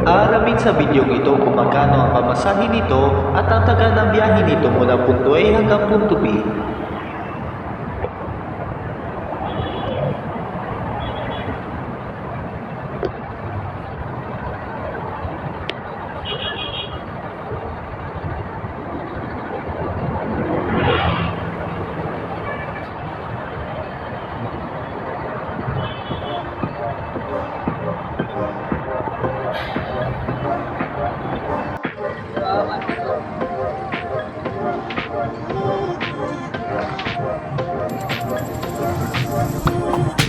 Aalamin sa bidyong ito kung magkano ang pamasahe nito at ang tagal ng biyahe nito mula punto A hanggang punto B. 呜。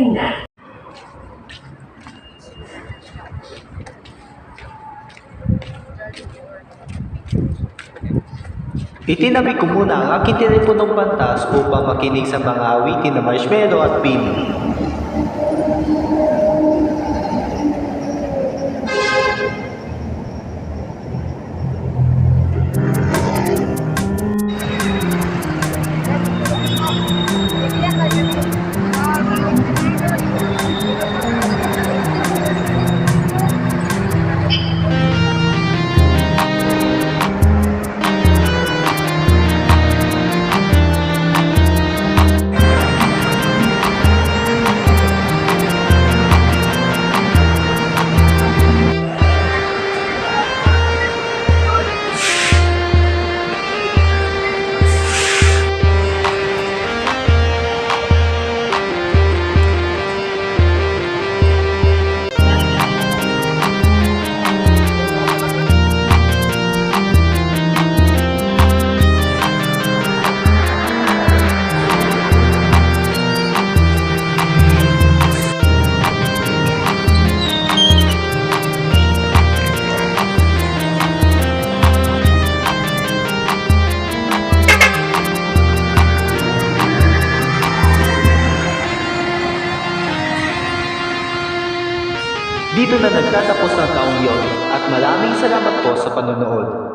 Dumating na. Itinabi ko muna ang aking teleponong pantas upang makinig sa mga awitin na marshmallow at pino. Dito na nagtatapos ang taong yon at maraming salamat po sa panonood.